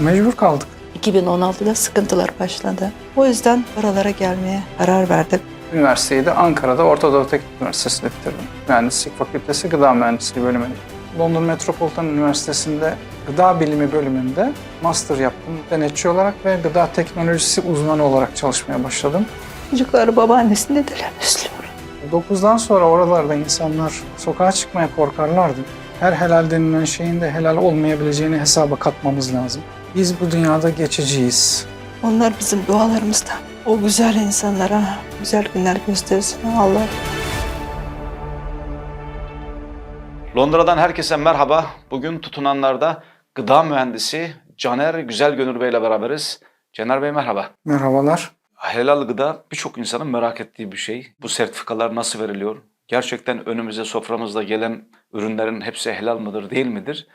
Mecbur kaldık. 2016'da sıkıntılar başladı. O yüzden oralara gelmeye karar verdik. Üniversiteyi de Ankara'da Orta Doğu Teknik Üniversitesi'nde bitirdim. Mühendislik Fakültesi Gıda Mühendisliği bölümünü. London Metropolitan Üniversitesi'nde Gıda Bilimi bölümünde master yaptım. Denetçi olarak ve gıda teknolojisi uzmanı olarak çalışmaya başladım. Çocukları babaannesinde dediler Müslüman. 9'dan sonra oralarda insanlar sokağa çıkmaya korkarlardı. Her helal denilen şeyin de helal olmayabileceğini hesaba katmamız lazım. Biz bu dünyada geçiciyiz. Onlar bizim dualarımızda. O güzel insanlara güzel günler göstersin Allah. Londra'dan herkese merhaba. Bugün tutunanlarda gıda mühendisi Caner Güzel Gönül Bey ile beraberiz. Caner Bey merhaba. Merhabalar. Helal gıda birçok insanın merak ettiği bir şey. Bu sertifikalar nasıl veriliyor? Gerçekten önümüze soframızda gelen ürünlerin hepsi helal mıdır değil midir?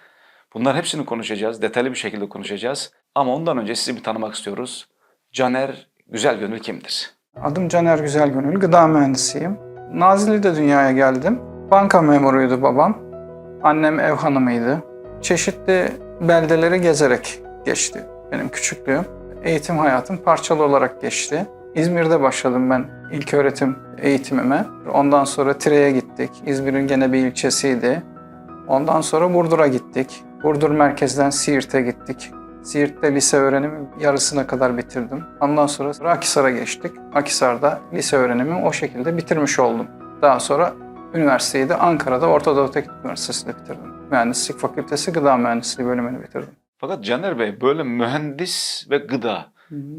Bunların hepsini konuşacağız. Detaylı bir şekilde konuşacağız. Ama ondan önce sizi bir tanımak istiyoruz. Caner Güzel Gönül kimdir? Adım Caner Güzelgönül, gıda mühendisiyim. Nazilli'de dünyaya geldim. Banka memuruydu babam. Annem ev hanımıydı. Çeşitli beldeleri gezerek geçti benim küçüklüğüm. Eğitim hayatım parçalı olarak geçti. İzmir'de başladım ben ilk öğretim eğitimime. Ondan sonra Tire'ye gittik. İzmir'in gene bir ilçesiydi. Ondan sonra Burdur'a gittik. Burdur merkezden Siirt'e gittik. Siirt'te lise öğrenimi yarısına kadar bitirdim. Ondan sonra Akhisar'a geçtik. Akhisar'da lise öğrenimi o şekilde bitirmiş oldum. Daha sonra üniversiteyi de Ankara'da Orta Doğu Teknik Üniversitesi'nde bitirdim. Mühendislik Fakültesi Gıda Mühendisliği bölümünü bitirdim. Fakat Caner Bey böyle mühendis ve gıda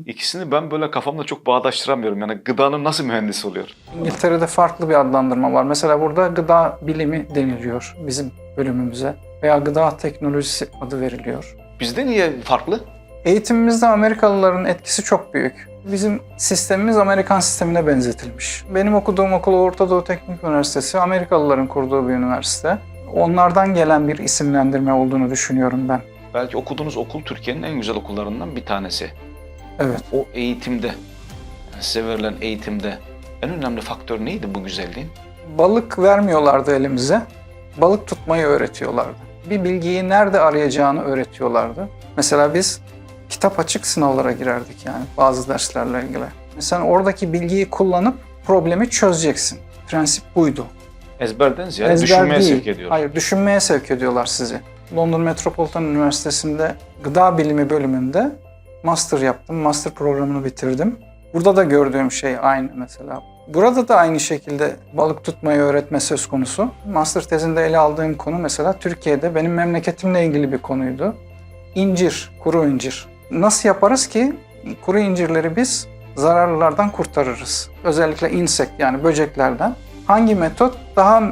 ikisini ben böyle kafamda çok bağdaştıramıyorum. Yani gıdanın nasıl mühendisi oluyor? İngiltere'de farklı bir adlandırma var. Mesela burada gıda bilimi deniliyor bizim bölümümüze veya gıda teknolojisi adı veriliyor. Bizde niye farklı? Eğitimimizde Amerikalıların etkisi çok büyük. Bizim sistemimiz Amerikan sistemine benzetilmiş. Benim okuduğum okul Orta Doğu Teknik Üniversitesi, Amerikalıların kurduğu bir üniversite. Onlardan gelen bir isimlendirme olduğunu düşünüyorum ben. Belki okuduğunuz okul Türkiye'nin en güzel okullarından bir tanesi. Evet. O eğitimde, size verilen eğitimde en önemli faktör neydi bu güzelliğin? Balık vermiyorlardı elimize. Balık tutmayı öğretiyorlardı. Bir bilgiyi nerede arayacağını öğretiyorlardı. Mesela biz kitap açık sınavlara girerdik yani bazı derslerle ilgili. Sen oradaki bilgiyi kullanıp problemi çözeceksin. Prensip buydu. Ezberden ziyade Ezber düşünmeye değil. sevk ediyor. Hayır, düşünmeye sevk ediyorlar sizi. London Metropolitan Üniversitesi'nde gıda bilimi bölümünde master yaptım. Master programını bitirdim. Burada da gördüğüm şey aynı mesela. Burada da aynı şekilde balık tutmayı öğretme söz konusu. Master tezinde ele aldığım konu mesela Türkiye'de benim memleketimle ilgili bir konuydu. İncir, kuru incir. Nasıl yaparız ki kuru incirleri biz zararlılardan kurtarırız? Özellikle insekt yani böceklerden. Hangi metot daha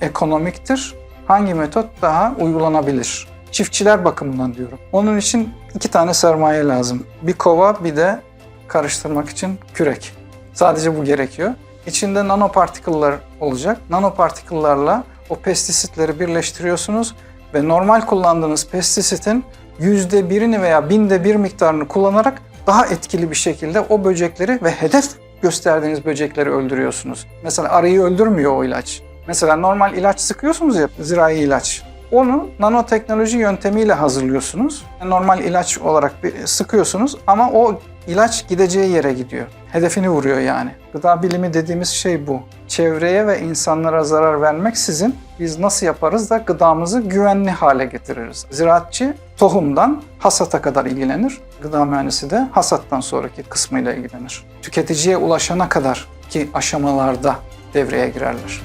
ekonomiktir? Hangi metot daha uygulanabilir? Çiftçiler bakımından diyorum. Onun için iki tane sermaye lazım. Bir kova bir de karıştırmak için kürek. Sadece bu gerekiyor. İçinde nanopartiküller olacak. Nanopartiküllerle o pestisitleri birleştiriyorsunuz ve normal kullandığınız pestisitin yüzde birini veya binde bir miktarını kullanarak daha etkili bir şekilde o böcekleri ve hedef gösterdiğiniz böcekleri öldürüyorsunuz. Mesela arıyı öldürmüyor o ilaç. Mesela normal ilaç sıkıyorsunuz ya, zirai ilaç. Onu nanoteknoloji yöntemiyle hazırlıyorsunuz. Normal ilaç olarak bir sıkıyorsunuz ama o ilaç gideceği yere gidiyor. Hedefini vuruyor yani. Gıda bilimi dediğimiz şey bu. Çevreye ve insanlara zarar vermeksizin biz nasıl yaparız da gıdamızı güvenli hale getiririz. Ziraatçı tohumdan hasata kadar ilgilenir. Gıda mühendisi de hasattan sonraki kısmıyla ilgilenir. Tüketiciye ulaşana kadar ki aşamalarda devreye girerler.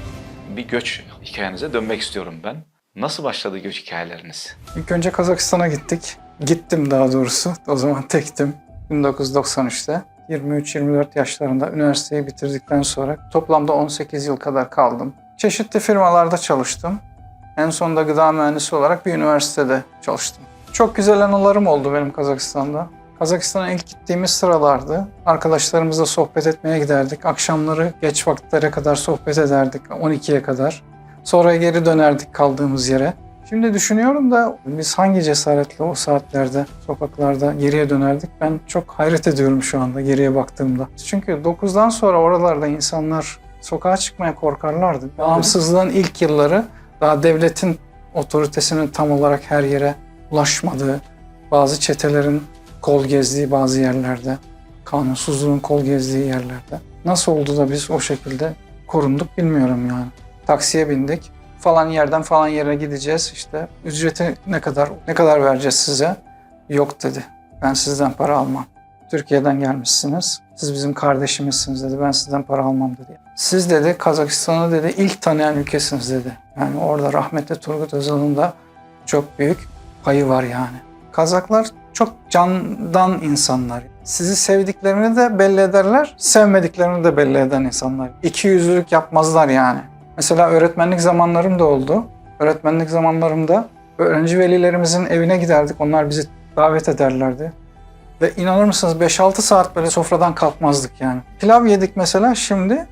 Bir göç hikayenize dönmek istiyorum ben. Nasıl başladı göç hikayeleriniz? İlk önce Kazakistan'a gittik. Gittim daha doğrusu. O zaman tektim. 1993'te. 23-24 yaşlarında üniversiteyi bitirdikten sonra toplamda 18 yıl kadar kaldım. Çeşitli firmalarda çalıştım. En sonunda gıda mühendisi olarak bir üniversitede çalıştım. Çok güzel anılarım oldu benim Kazakistan'da. Kazakistan'a ilk gittiğimiz sıralardı. Arkadaşlarımızla sohbet etmeye giderdik. Akşamları geç vakitlere kadar sohbet ederdik. 12'ye kadar. Sonra geri dönerdik kaldığımız yere. Şimdi düşünüyorum da biz hangi cesaretle o saatlerde sokaklarda geriye dönerdik ben çok hayret ediyorum şu anda geriye baktığımda. Çünkü 9'dan sonra oralarda insanlar sokağa çıkmaya korkarlardı. Bağımsızlığın ilk yılları daha devletin otoritesinin tam olarak her yere ulaşmadığı, bazı çetelerin kol gezdiği bazı yerlerde, kanunsuzluğun kol gezdiği yerlerde. Nasıl oldu da biz o şekilde korunduk bilmiyorum yani. Taksiye bindik. Falan yerden falan yere gideceğiz işte. Ücreti ne kadar ne kadar vereceğiz size? Yok dedi. Ben sizden para almam. Türkiye'den gelmişsiniz. Siz bizim kardeşimizsiniz dedi. Ben sizden para almam dedi. Siz dedi Kazakistan'ı dedi ilk tanıyan ülkesiniz dedi. Yani orada rahmetli Turgut Özal'ın da çok büyük payı var yani. Kazaklar çok candan insanlar. Sizi sevdiklerini de belli ederler, sevmediklerini de belli eden insanlar. İki yüzlülük yapmazlar yani. Mesela öğretmenlik zamanlarım da oldu. Öğretmenlik zamanlarımda öğrenci velilerimizin evine giderdik. Onlar bizi davet ederlerdi. Ve inanır mısınız 5-6 saat böyle sofradan kalkmazdık yani. Pilav yedik mesela şimdi.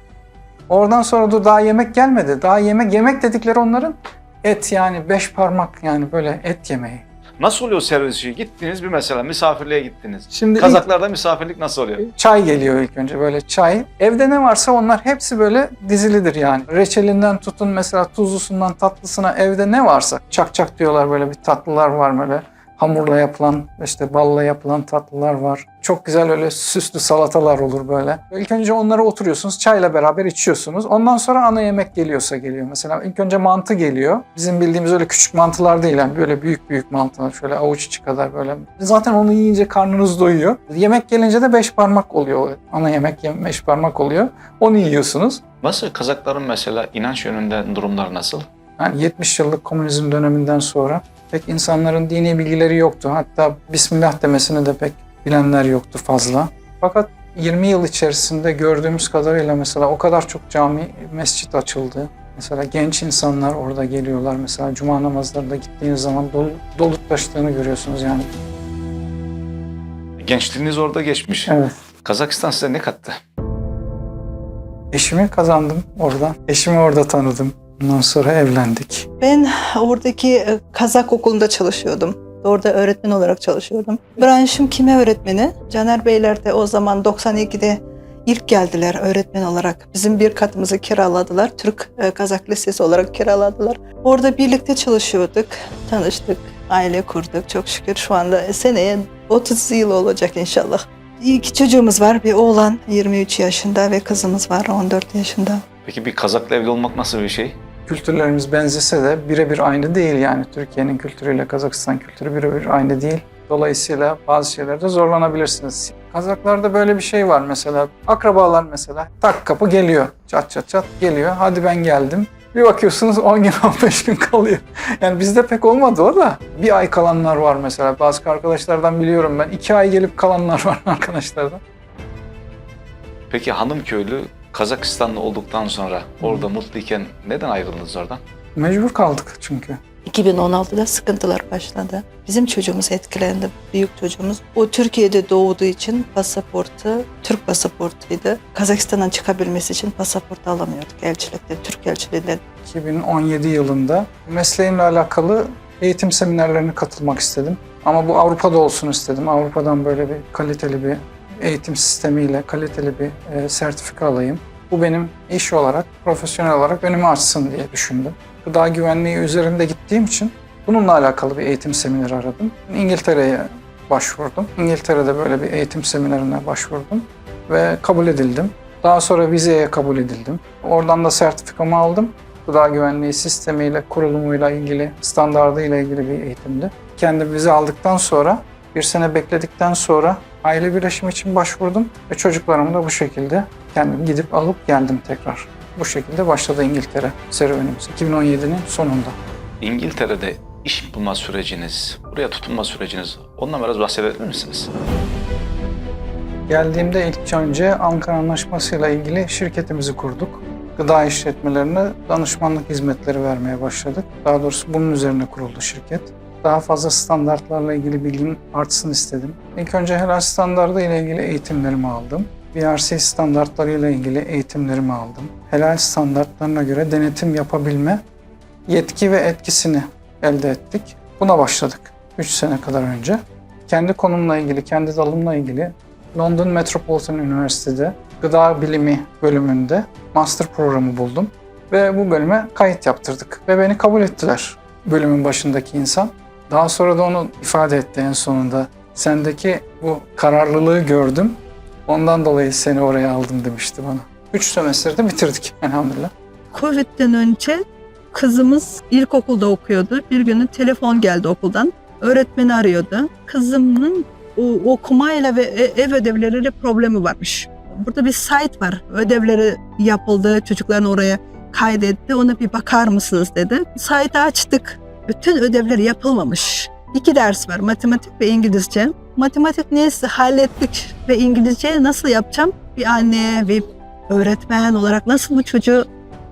Oradan sonra dur daha yemek gelmedi. Daha yemek yemek dedikleri onların et yani beş parmak yani böyle et yemeği. Nasıl oluyor servis işi? Gittiniz bir mesela misafirliğe gittiniz. Şimdi Kazaklarda misafirlik nasıl oluyor? Çay geliyor ilk önce böyle çay. Evde ne varsa onlar hepsi böyle dizilidir yani. Reçelinden tutun mesela tuzlusundan tatlısına evde ne varsa. Çak çak diyorlar böyle bir tatlılar var böyle. Hamurla yapılan, işte balla yapılan tatlılar var. Çok güzel öyle süslü salatalar olur böyle. İlk önce onlara oturuyorsunuz, çayla beraber içiyorsunuz. Ondan sonra ana yemek geliyorsa geliyor. Mesela ilk önce mantı geliyor. Bizim bildiğimiz öyle küçük mantılar değil yani böyle büyük büyük mantılar. Şöyle avuç içi kadar böyle. Zaten onu yiyince karnınız doyuyor. Yemek gelince de beş parmak oluyor. Ana yemek yem- beş parmak oluyor. Onu yiyorsunuz. Nasıl Kazakların mesela inanç yönünde durumlar nasıl? Yani 70 yıllık komünizm döneminden sonra pek insanların dini bilgileri yoktu. Hatta Bismillah demesini de pek bilenler yoktu fazla. Fakat 20 yıl içerisinde gördüğümüz kadarıyla mesela o kadar çok cami, mescit açıldı. Mesela genç insanlar orada geliyorlar. Mesela cuma namazlarında gittiğiniz zaman dolu, dolup taştığını görüyorsunuz yani. Gençliğiniz orada geçmiş. Evet. Kazakistan size ne kattı? Eşimi kazandım oradan. Eşimi orada tanıdım. Ondan sonra evlendik. Ben oradaki e, Kazak okulunda çalışıyordum. Orada öğretmen olarak çalışıyordum. Branşım kimya öğretmeni. Caner Beyler de o zaman 92'de ilk geldiler öğretmen olarak. Bizim bir katımızı kiraladılar. Türk e, Kazak Lisesi olarak kiraladılar. Orada birlikte çalışıyorduk. Tanıştık. Aile kurduk. Çok şükür şu anda seneye 30 yıl olacak inşallah. İki çocuğumuz var. Bir oğlan 23 yaşında ve kızımız var 14 yaşında. Peki bir Kazak'la evli olmak nasıl bir şey? Kültürlerimiz benzese de birebir aynı değil yani. Türkiye'nin kültürüyle Kazakistan kültürü birebir aynı değil. Dolayısıyla bazı şeylerde zorlanabilirsiniz. Kazaklarda böyle bir şey var mesela. Akrabalar mesela tak kapı geliyor. Çat çat çat geliyor. Hadi ben geldim. Bir bakıyorsunuz 10 gün 15 gün kalıyor. Yani bizde pek olmadı o da. Bir ay kalanlar var mesela. Bazı arkadaşlardan biliyorum ben. iki ay gelip kalanlar var arkadaşlardan. Peki hanım köylü Kazakistanlı olduktan sonra orada mutluyken neden ayrıldınız oradan? Mecbur kaldık çünkü. 2016'da sıkıntılar başladı. Bizim çocuğumuz etkilendi, büyük çocuğumuz. O Türkiye'de doğduğu için pasaportu, Türk pasaportuydu. Kazakistan'dan çıkabilmesi için pasaport alamıyorduk elçilikte, Türk elçiliğinden. 2017 yılında mesleğimle alakalı eğitim seminerlerine katılmak istedim. Ama bu Avrupa'da olsun istedim. Avrupa'dan böyle bir kaliteli bir eğitim sistemiyle kaliteli bir e, sertifika alayım. Bu benim iş olarak, profesyonel olarak önümü açsın diye düşündüm. Gıda güvenliği üzerinde gittiğim için bununla alakalı bir eğitim semineri aradım. İngiltere'ye başvurdum. İngiltere'de böyle bir eğitim seminerine başvurdum ve kabul edildim. Daha sonra vizeye kabul edildim. Oradan da sertifikamı aldım. Gıda güvenliği sistemiyle, kurulumuyla ilgili, standardıyla ilgili bir eğitimdi. Kendi vize aldıktan sonra, bir sene bekledikten sonra aile birleşimi için başvurdum ve çocuklarımı da bu şekilde kendim gidip alıp geldim tekrar. Bu şekilde başladı İngiltere serüvenimiz 2017'nin sonunda. İngiltere'de iş bulma süreciniz, buraya tutunma süreciniz ondan biraz bahsedebilir misiniz? Geldiğimde ilk önce Ankara Anlaşması ile ilgili şirketimizi kurduk. Gıda işletmelerine danışmanlık hizmetleri vermeye başladık. Daha doğrusu bunun üzerine kuruldu şirket. Daha fazla standartlarla ilgili bilgim artsın istedim. İlk önce helal standardı ile ilgili eğitimlerimi aldım. BRC standartları ile ilgili eğitimlerimi aldım. Helal standartlarına göre denetim yapabilme yetki ve etkisini elde ettik. Buna başladık 3 sene kadar önce. Kendi konumla ilgili, kendi dalımla ilgili London Metropolitan Üniversitede gıda bilimi bölümünde master programı buldum. Ve bu bölüme kayıt yaptırdık. Ve beni kabul ettiler bölümün başındaki insan. Daha sonra da onu ifade etti en sonunda. Sendeki bu kararlılığı gördüm. Ondan dolayı seni oraya aldım demişti bana. Üç sömestrde bitirdik elhamdülillah. Covid'den önce kızımız ilkokulda okuyordu. Bir günü telefon geldi okuldan. Öğretmeni arıyordu. Kızımın o- okumayla ve e- ev ödevleriyle problemi varmış. Burada bir site var. Ödevleri yapıldı. Çocukların oraya kaydetti. Ona bir bakar mısınız dedi. Site'i açtık. Bütün ödevler yapılmamış. İki ders var. Matematik ve İngilizce. Matematik neyse hallettik ve İngilizce nasıl yapacağım? Bir anne ve öğretmen olarak nasıl bu çocuğu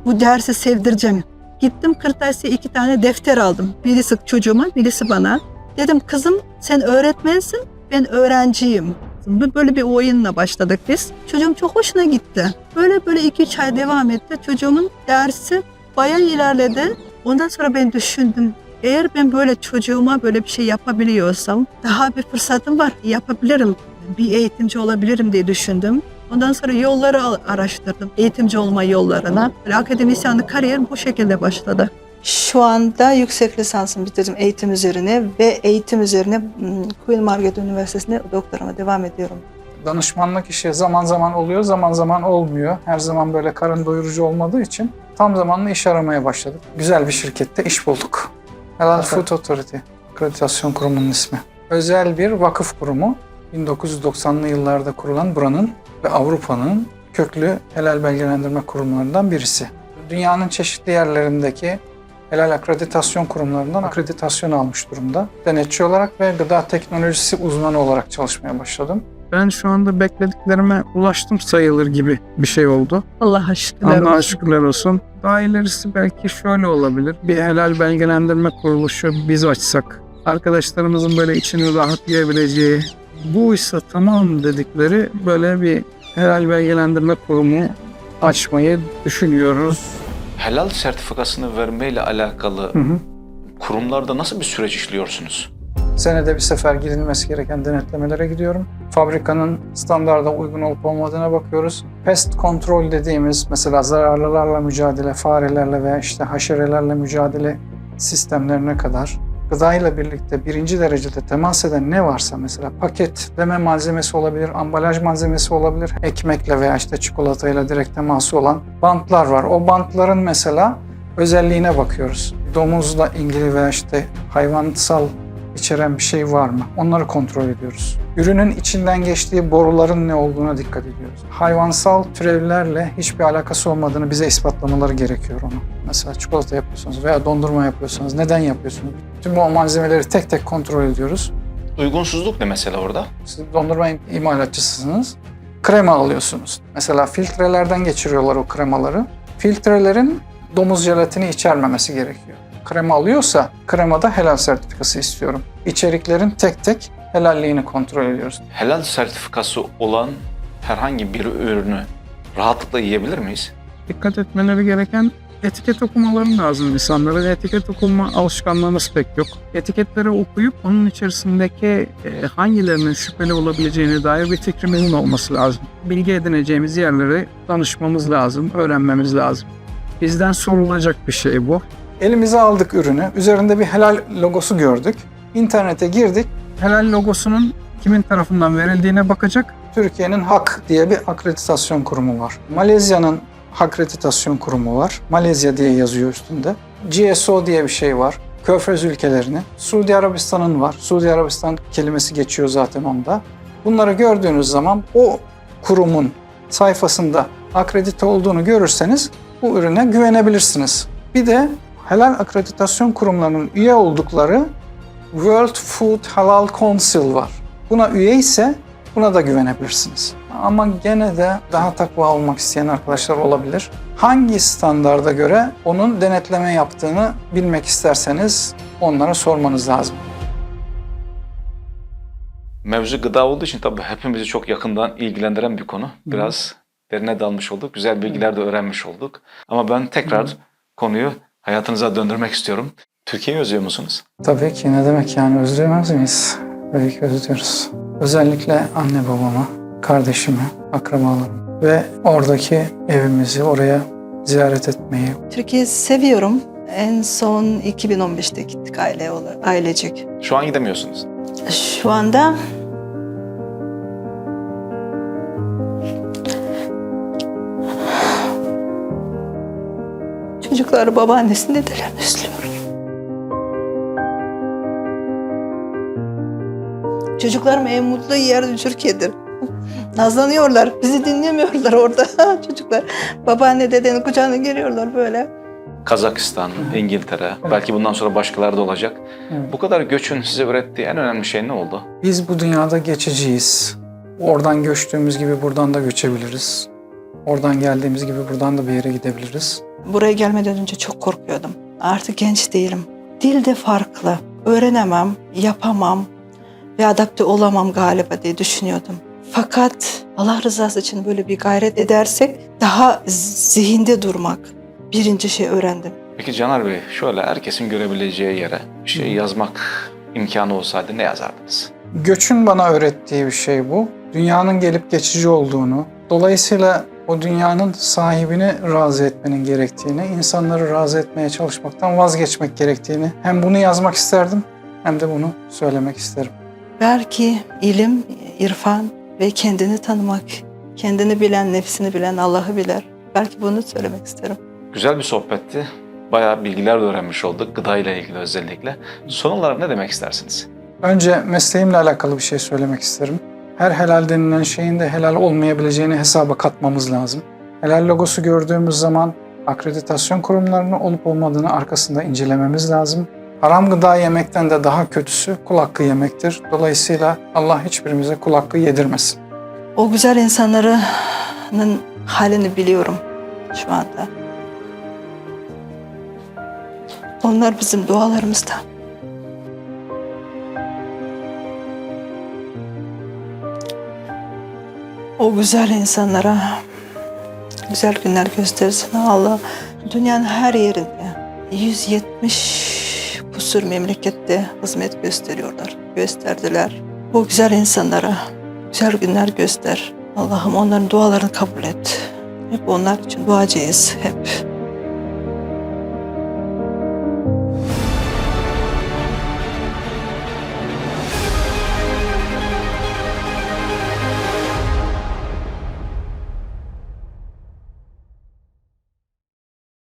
bu dersi sevdireceğim. Gittim kırtasiye iki tane defter aldım. Birisi çocuğuma, birisi bana. Dedim kızım sen öğretmensin, ben öğrenciyim. Böyle bir oyunla başladık biz. Çocuğum çok hoşuna gitti. Böyle böyle iki üç ay devam etti. Çocuğumun dersi bayağı ilerledi. Ondan sonra ben düşündüm. Eğer ben böyle çocuğuma böyle bir şey yapabiliyorsam daha bir fırsatım var. Yapabilirim. Bir eğitimci olabilirim diye düşündüm. Ondan sonra yolları araştırdım. Eğitimci olma yollarına. Akademisyenlik kariyer bu şekilde başladı. Şu anda yüksek lisansımı bitirdim eğitim üzerine ve eğitim üzerine hmm, Queen Margaret Üniversitesi'nde doktorama devam ediyorum. Danışmanlık işi zaman zaman oluyor, zaman zaman olmuyor. Her zaman böyle karın doyurucu olmadığı için tam zamanlı iş aramaya başladık. Güzel bir şirkette iş bulduk. Helal Food Authority, akreditasyon kurumunun ismi. Özel bir vakıf kurumu. 1990'lı yıllarda kurulan buranın ve Avrupa'nın köklü helal belgelendirme kurumlarından birisi. Dünyanın çeşitli yerlerindeki helal akreditasyon kurumlarından akreditasyon almış durumda. Denetçi olarak ve gıda teknolojisi uzmanı olarak çalışmaya başladım. Ben şu anda beklediklerime ulaştım sayılır gibi bir şey oldu. Allah'a şükürler Allah'a olsun. şükürler olsun. Daha ilerisi belki şöyle olabilir. Bir helal belgelendirme kuruluşu biz açsak, arkadaşlarımızın böyle içini rahatlayabileceği, bu ise tamam dedikleri böyle bir helal belgelendirme kurumu açmayı düşünüyoruz. Helal sertifikasını vermeyle alakalı Hı hı. kurumlarda nasıl bir süreç işliyorsunuz? Senede bir sefer gidilmesi gereken denetlemelere gidiyorum. Fabrikanın standarda uygun olup olmadığına bakıyoruz. Pest kontrol dediğimiz mesela zararlılarla mücadele, farelerle veya işte haşerelerle mücadele sistemlerine kadar gıdayla birlikte birinci derecede temas eden ne varsa mesela paketleme malzemesi olabilir, ambalaj malzemesi olabilir, ekmekle veya işte çikolatayla direkt teması olan bantlar var. O bantların mesela özelliğine bakıyoruz. Domuzla ilgili veya işte hayvansal içeren bir şey var mı? Onları kontrol ediyoruz. Ürünün içinden geçtiği boruların ne olduğuna dikkat ediyoruz. Hayvansal türevlerle hiçbir alakası olmadığını bize ispatlamaları gerekiyor onu. Mesela çikolata yapıyorsunuz veya dondurma yapıyorsanız neden yapıyorsunuz? Tüm o malzemeleri tek tek kontrol ediyoruz. Uygunsuzluk ne mesela orada? Siz dondurma imalatçısınız. Krema alıyorsunuz. Mesela filtrelerden geçiriyorlar o kremaları. Filtrelerin domuz jelatini içermemesi gerekiyor. Krema alıyorsa kremada helal sertifikası istiyorum. İçeriklerin tek tek helalliğini kontrol ediyoruz. Helal sertifikası olan herhangi bir ürünü rahatlıkla yiyebilir miyiz? Dikkat etmeleri gereken etiket okumaları lazım insanların. Etiket okuma alışkanlığımız pek yok. Etiketleri okuyup onun içerisindeki e, hangilerinin şüpheli olabileceğine dair bir fikrimizin olması lazım. Bilgi edineceğimiz yerleri danışmamız lazım, öğrenmemiz lazım. Bizden sorulacak bir şey bu. Elimize aldık ürünü. Üzerinde bir helal logosu gördük. İnternete girdik. Helal logosunun kimin tarafından verildiğine bakacak. Türkiye'nin HAK diye bir akreditasyon kurumu var. Malezya'nın akreditasyon kurumu var. Malezya diye yazıyor üstünde. GSO diye bir şey var. Körfez ülkelerinin. Suudi Arabistan'ın var. Suudi Arabistan kelimesi geçiyor zaten onda. Bunları gördüğünüz zaman o kurumun sayfasında akredite olduğunu görürseniz bu ürüne güvenebilirsiniz. Bir de helal akreditasyon kurumlarının üye oldukları World Food Halal Council var. Buna üye ise buna da güvenebilirsiniz. Ama gene de daha takva olmak isteyen arkadaşlar olabilir. Hangi standarda göre onun denetleme yaptığını bilmek isterseniz onlara sormanız lazım. Mevzu gıda olduğu için tabii hepimizi çok yakından ilgilendiren bir konu. Biraz derine dalmış olduk. Güzel bilgiler de öğrenmiş olduk. Ama ben tekrar konuyu hayatınıza döndürmek istiyorum. Türkiye'yi özlüyor musunuz? Tabii ki ne demek yani özleyemez miyiz? Tabii ki özlüyoruz. Özellikle anne babamı, kardeşimi, akrabalarımı ve oradaki evimizi oraya ziyaret etmeyi, Türkiye'yi seviyorum. En son 2015'te gittik aile olarak, ailecek. Şu an gidemiyorsunuz. Şu anda çocukları babaannesini dedelerini özlüyor. Çocuklarım en mutlu yer Türkiye'dir. Nazlanıyorlar, bizi dinlemiyorlar orada çocuklar. Babaanne dedenin kucağına giriyorlar böyle. Kazakistan, İngiltere, belki bundan sonra başkaları da olacak. Evet. Bu kadar göçün size öğrettiği en önemli şey ne oldu? Biz bu dünyada geçiciyiz. Oradan göçtüğümüz gibi buradan da göçebiliriz. Oradan geldiğimiz gibi buradan da bir yere gidebiliriz. Buraya gelmeden önce çok korkuyordum. Artık genç değilim. Dil de farklı. Öğrenemem, yapamam ve adapte olamam galiba diye düşünüyordum. Fakat Allah rızası için böyle bir gayret edersek daha zihinde durmak. Birinci şey öğrendim. Peki Caner Bey, şöyle herkesin görebileceği yere bir şey yazmak imkanı olsaydı ne yazardınız? Göçün bana öğrettiği bir şey bu. Dünyanın gelip geçici olduğunu, dolayısıyla o dünyanın sahibini razı etmenin gerektiğini, insanları razı etmeye çalışmaktan vazgeçmek gerektiğini hem bunu yazmak isterdim hem de bunu söylemek isterim. Belki ilim, irfan ve kendini tanımak, kendini bilen, nefsini bilen Allah'ı bilir. Belki bunu söylemek isterim. Güzel bir sohbetti. Bayağı bilgiler de öğrenmiş olduk gıda ile ilgili özellikle. Son olarak ne demek istersiniz? Önce mesleğimle alakalı bir şey söylemek isterim. Her helal denilen şeyin de helal olmayabileceğini hesaba katmamız lazım. Helal logosu gördüğümüz zaman akreditasyon kurumlarının olup olmadığını arkasında incelememiz lazım. Haram gıda yemekten de daha kötüsü kul hakkı yemektir. Dolayısıyla Allah hiçbirimize kul hakkı yedirmesin. O güzel insanların halini biliyorum şu anda. Onlar bizim dualarımızda. O güzel insanlara güzel günler göstersin Allah. Dünyanın her yerinde 170 kusur memlekette hizmet gösteriyorlar, gösterdiler. O güzel insanlara güzel günler göster. Allah'ım onların dualarını kabul et. Hep onlar için duacıyız hep.